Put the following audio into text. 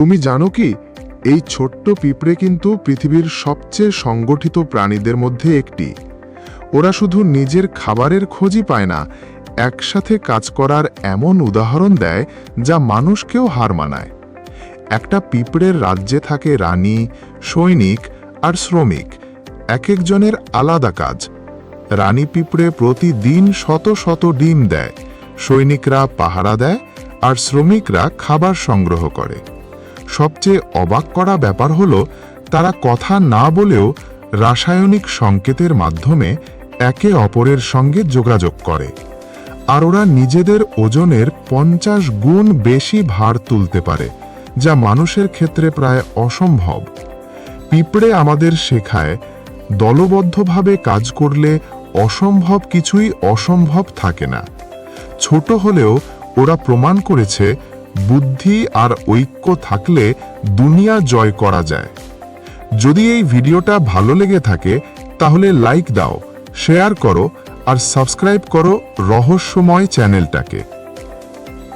তুমি জানো কি, এই ছোট্ট পিঁপড়ে কিন্তু পৃথিবীর সবচেয়ে সংগঠিত প্রাণীদের মধ্যে একটি। ওরা শুধু নিজের খাবারের খোঁজই পায় না, একসাথে কাজ করার এমন উদাহরণ দেয় যা মানুষকেও হার মানায়। একটা পিঁপড়ের রাজ্যে থাকে রানী, সৈনিক আর শ্রমিক এক একজনের আলাদা কাজ। রানী পিঁপড়ে প্রতিদিন শত শত ডিম দেয়, সৈনিকরা পাহারা দেয় আর শ্রমিকরা খাবার সংগ্রহ করে। সবচেয়ে অবাক করা ব্যাপার হলো, তারা কথা না বলেও রাসায়নিক সংকেতের মাধ্যমে একে অপরের সঙ্গে যোগাযোগ করে। আর ওরা নিজেদের ওজনের পঞ্চাশ গুণ বেশি ভার তুলতে পারে, যা মানুষের ক্ষেত্রে প্রায় অসম্ভব। পিঁপড়ে আমাদের শেখায়, দলবদ্ধভাবে কাজ করলে অসম্ভব কিছুই অসম্ভব থাকে না। ছোট হলেও ওরা প্রমাণ করেছে বুদ্ধি আর ঐক্য থাকলে দুনিয়া জয় করা যায়। যদি এই ভিডিওটা ভালো লেগে থাকে, তাহলে লাইক দাও, শেয়ার করো, আর সাবস্ক্রাইব করো রহস্যময় চ্যানেলটাকে।